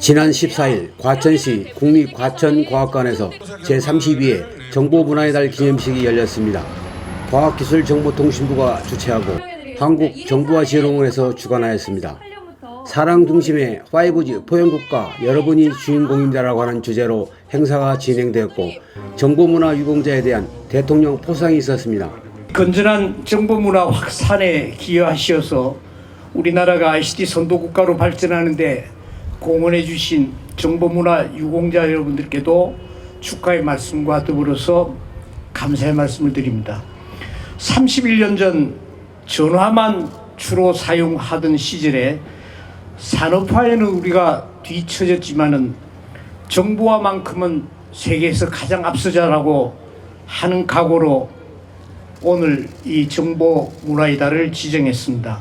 지난 14일 과천시 국립과천과학관에서 제32회 정보문화의 달 기념식이 열렸습니다. 과학기술정보통신부가 주최하고 한국정보화지원원에서 주관하였습니다. 사랑 중심의 5G 포용국가 여러분이 주인공입니다라고 하는 주제로 행사가 진행되었고 정보문화 유공자에 대한 대통령 포상이 있었습니다. 건전한 정보문화 확산에 기여하시어서 우리나라가 ICT 선도국가로 발전하는데 공헌해 주신 정보문화 유공자 여러분들께도 축하의 말씀과 더불어서 감사의 말씀을 드립니다. 31년 전 전화만 주로 사용하던 시절에 산업화에는 우리가 뒤처졌지만은 정보화만큼은 세계에서 가장 앞서자라고 하는 각오로 오늘 이 정보 문화의 달을 지정했습니다.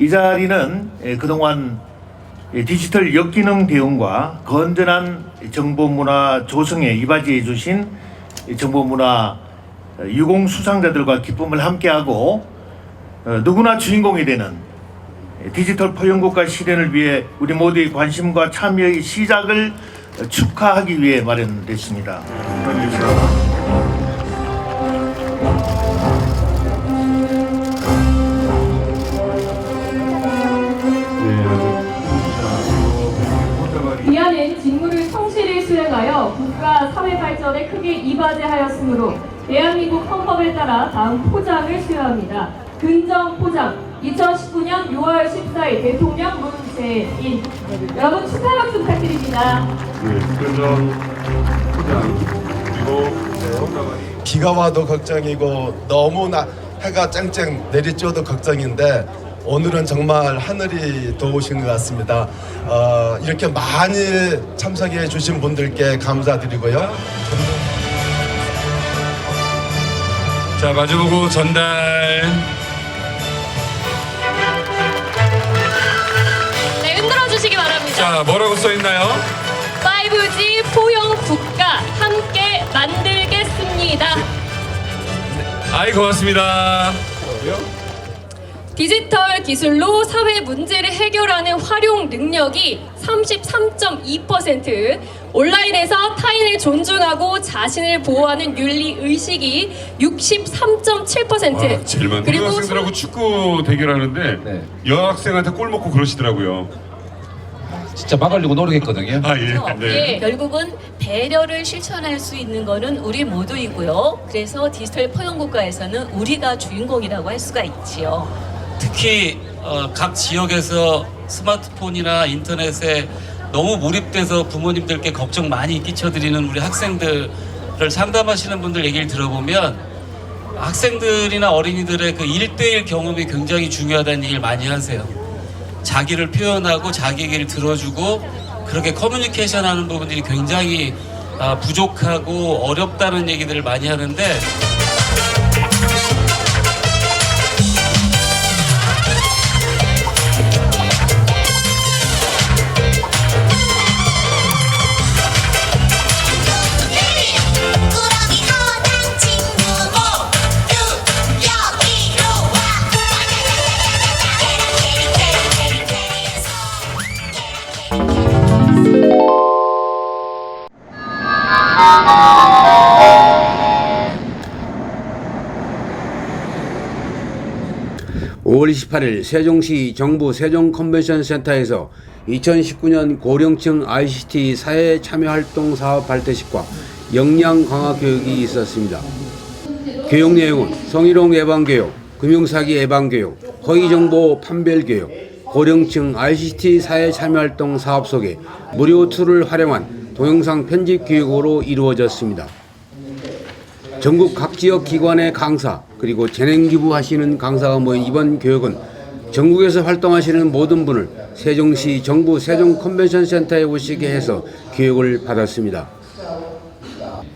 이 자리는 예, 그동안 예, 디지털 역기능 대응과 건전한 정보문화 조성에 이바지해 주신 이 정보문화 유공 수상자들과 기쁨을 함께하고 어, 누구나 주인공이 되는 예, 디지털 포용국가 실현을 위해 우리 모두의 관심과 참여의 시작을 축하하기 위해 마련됐습니다. 국가 사회 발전에 크게 이바지하였으므로 대한민국 헌법에 따라 다음 포장을 수여합니다. 근정 포장 2019년 6월 14일 대통령 문재인 여러분 축하 박수 부탁드립니다. 네, 근정 포장 그리고 네, 비가 와도 걱정이고 너무 나 해가 쨍쨍 내리쬐도 걱정인데 오늘은 정말 하늘이 도우신 것 같습니다. 어, 이렇게 많이 참석해 주신 분들께 감사드리고요. 자 마주보고 전달 네, 흔들어 주시기 바랍니다. 자 뭐라고 써 있나요? 5G 포용 국가 함께 만들겠습니다. 아이 고맙습니다 디지털 기술로 사회 문제를 해결하는 활용 능력이 33.2%, 온라인에서 타인을 존중하고 자신을 보호하는 윤리 의식이 63.7%, 와, 제일 많은 그리고 고등학생들하고 축구 대결하는데 여학생한테 골 먹고 그러시더라고요 진짜 막으려고 노력했거든요. 아 예 네. 예. 결국은 배려를 실천할 수 있는 거는 우리 모두이고요. 그래서 디지털 포용 국가에서는 우리가 주인공이라고 할 수가 있지요. 특히 어, 각 지역에서 스마트폰이나 인터넷에 너무 몰입돼서 부모님들께 걱정 많이 끼쳐드리는 우리 학생들을 상담하시는 분들 얘기를 들어보면 학생들이나 어린이들의 그 1대1 경험이 굉장히 중요하다는 얘기를 많이 하세요. 자기를 표현하고 자기 얘기를 들어주고 그렇게 커뮤니케이션 하는 부분들이 굉장히 아, 부족하고 어렵다는 얘기들을 많이 하는데 5월 28일 세종시 정부 세종컨벤션센터에서 2019년 고령층 ICT 사회 참여활동 사업 발대식과 역량 강화 교육이 있었습니다. 교육 내용은 성희롱 예방교육, 금융사기 예방교육, 허위정보 판별교육, 고령층 ICT 사회 참여활동 사업 속에 무료 툴을 활용한 동영상 편집 교육으로 이루어졌습니다. 전국 각 지역 기관의 강사, 그리고 재능 기부 하시는 강사가 모인 이번 교육은 전국에서 활동하시는 모든 분을 세종시 정부 세종 컨벤션 센터에 오시게 해서 교육을 받았습니다.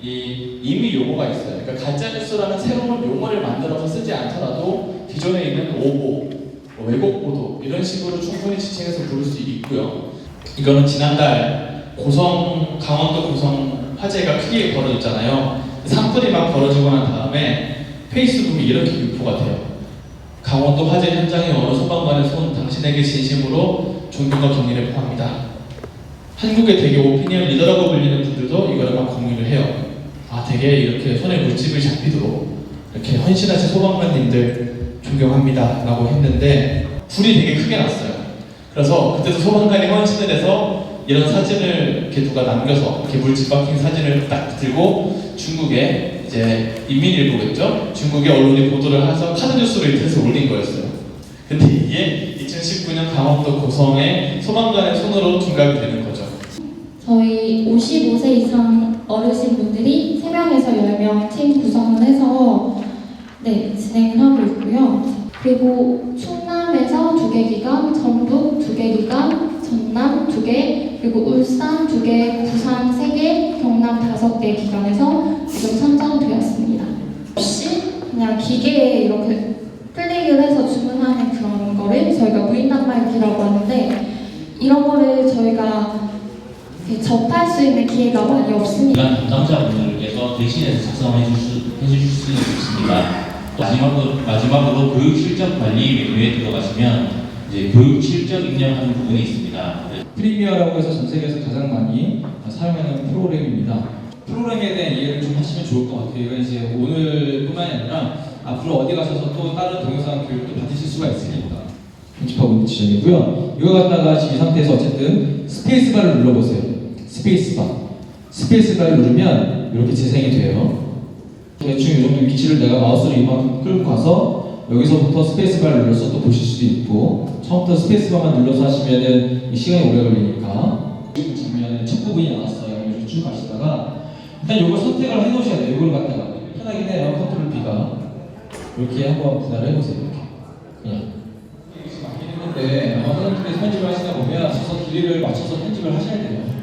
이 이미 용어가 있어요. 그러니까 가짜 뉴스라는 새로운 용어를 만들어서 쓰지 않더라도 기존에 있는 오보, 뭐 왜곡 보도 이런 식으로 충분히 지칭해서 부를 수 있고요. 이거는 지난달 고성 강원도 고성 화재가 크게 벌어졌잖아요. 산불이 막 벌어지고 난 다음에 페이스북이 이렇게 유포가 돼요. 강원도 화재 현장의 어느 소방관의 손 당신에게 진심으로 존경과 경의를 표합니다. 한국의 되게 오피니언 리더라고 불리는 분들도 이거를 막 공유를 해요. 아, 되게 이렇게 손에 물집을 잡히도록 이렇게 헌신하신 소방관님들 존경합니다. 라고 했는데 불이 되게 크게 났어요. 그래서 그때도 소방관이 헌신을 해서 이런 사진을 이렇게 누가 남겨서 이렇게 물집 박힌 사진을 딱 들고 중국에 이제 인민일보겠죠? 중국의 언론이 보도를 해서 카드뉴스로 인터넷에 올린 거였어요. 근데 이게 2019년 강원도 고성의 소방관의 손으로 둔갑이 되는 거죠. 저희 55세 이상 어르신분들이 3명에서 10명 팀 구성을 해서 네, 진행을 하고 있고요. 그리고 충남에서 두 개 기관, 전북 두 개 기관, 전남 두 개, 그리고 울산 두 개, 부산 세 개, 경남 다섯 개 기관에서 지금 선정되었습니다. 없이 그냥 기계에 이렇게 클릭을 해서 주문하는 그런 거를 저희가 무인 단말기라고 하는데 이런 거를 저희가 접할 수 있는 기회가 많이 없습니다. 기관 담당자분들께서 대신해서 작성해 주실, 해주실 수 있습니다. 또 마지막으로, 마지막으로 교육 실적 관리 메뉴에 들어가시면 이제 교육 실적 입력하는 부분이 있습니다. 프리미어라고 해서 전 세계에서 가장 많이 사용하는 프로그램입니다. 프로그램에 대한 이해를 좀 하시면 좋을 것 같아요. 이건 이제 오늘뿐만이 아니라 앞으로 어디 가셔서 또 다른 동영상 교육도 받으실 수가 있으니까 편집하고 있는 지점이고요. 이거 갖다가 지금 이 상태에서 어쨌든 스페이스바를 눌러보세요. 스페이스바. 스페이스바를 누르면 이렇게 재생이 돼요. 대충 이 정도 위치를 내가 마우스를 이만큼 끌고 가서 여기서부터 스페이스바를 눌러서 또 보실 수도 있고 처음부터 스페이스바만 눌러서 하시면은 이 시간이 오래 걸리니까 지금 장면은 첫 부분이 나왔어요. 이렇게 쭉 가시다가 일단 이걸 선택을 해놓으셔야 돼요. 이걸 갖다가 편하긴 해요. 컨트롤 B가 이렇게 한번 분할을 해보세요. 이렇게 그냥 이렇게 막 했는데 아마 선생님께서 편집을 하시다 보면 저서 길이를 맞춰서 편집을 하셔야 돼요.